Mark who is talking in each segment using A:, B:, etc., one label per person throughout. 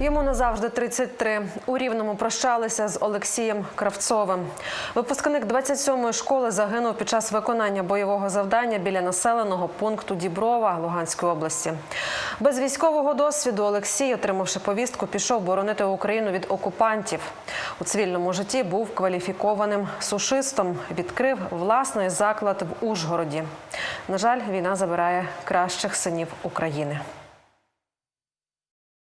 A: Йому назавжди 33. У Рівному прощалися з Олексієм Кравцовим. Випускник 27-ї школи загинув під час виконання бойового завдання біля населеного пункту Діброва Луганської області. Без військового досвіду Олексій, отримавши повістку, пішов боронити Україну від окупантів. У цивільному житті був кваліфікованим сушистом. Відкрив власний заклад в Ужгороді. На жаль, війна забирає кращих синів України.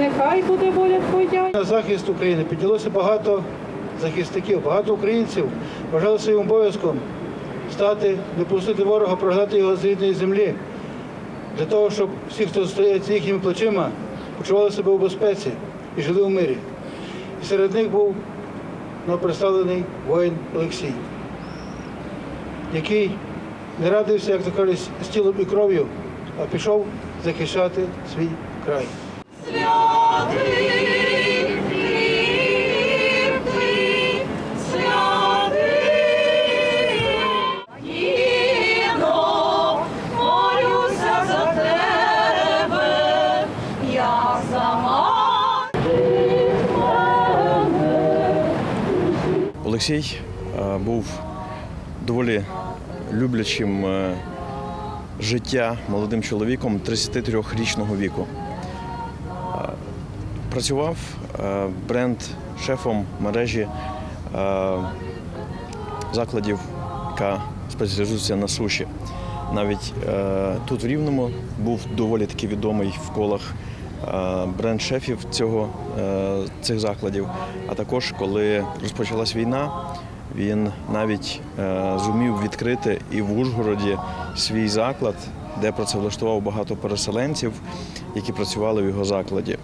B: нехай буде воля Твоя.
C: На захист України піднялося багато захисників, багато українців вважали своїм обов'язком стати, не пустити ворога, прогнати його з рідної землі, для того, щоб всі, хто стоять за їхніми плечима, почували себе у безпеці і жили у мирі. І серед них був представлений воїн Олексій, який не радився, як то кажуть, з тілом і кров'ю, а пішов захищати свій край.
D: Олексій е, був доволі люблячим е, життя молодим чоловіком 33-річного віку. Працював е, бренд-шефом мережі е, закладів, яка спеціалізується на суші. Навіть е, тут в Рівному був доволі таки відомий в колах е, бренд-шефів цього, цих закладів. А також, коли розпочалась війна, він навіть зумів відкрити і в Ужгороді свій заклад, де працевлаштував багато переселенців, які працювали в його закладі.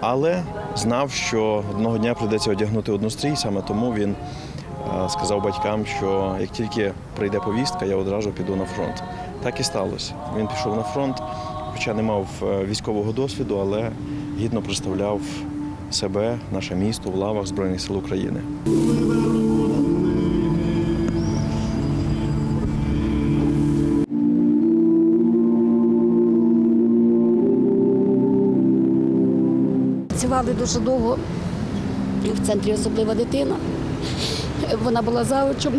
D: Але знав, що одного дня прийдеться одягнути однострій, саме тому він е, сказав батькам, що як тільки прийде повістка, я одразу піду на фронт. Так і сталося. Він пішов на фронт, хоча не мав е, військового досвіду, але гідно представляв себе, наше місто в лавах Збройних сил України.
E: Працювали дуже довго в центрі особлива дитина. Вона була завучем,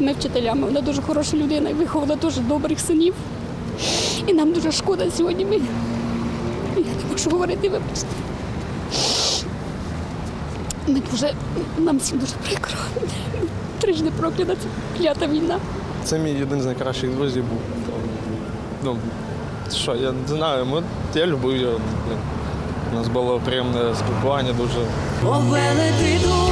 E: ми вчителями. Вона дуже хороша людина і виховала дуже добрих синів. І нам дуже шкода сьогодні. Ми... Я не можу говорити, вибачте. Ми дуже, нам всім дуже прикро. Трижди прокляна ця клята війна.
F: Це мій один з найкращих друзів був. Ну, що, я не знаю, я любив його. Нас було приємне спілкування дуже.
G: Повелити дух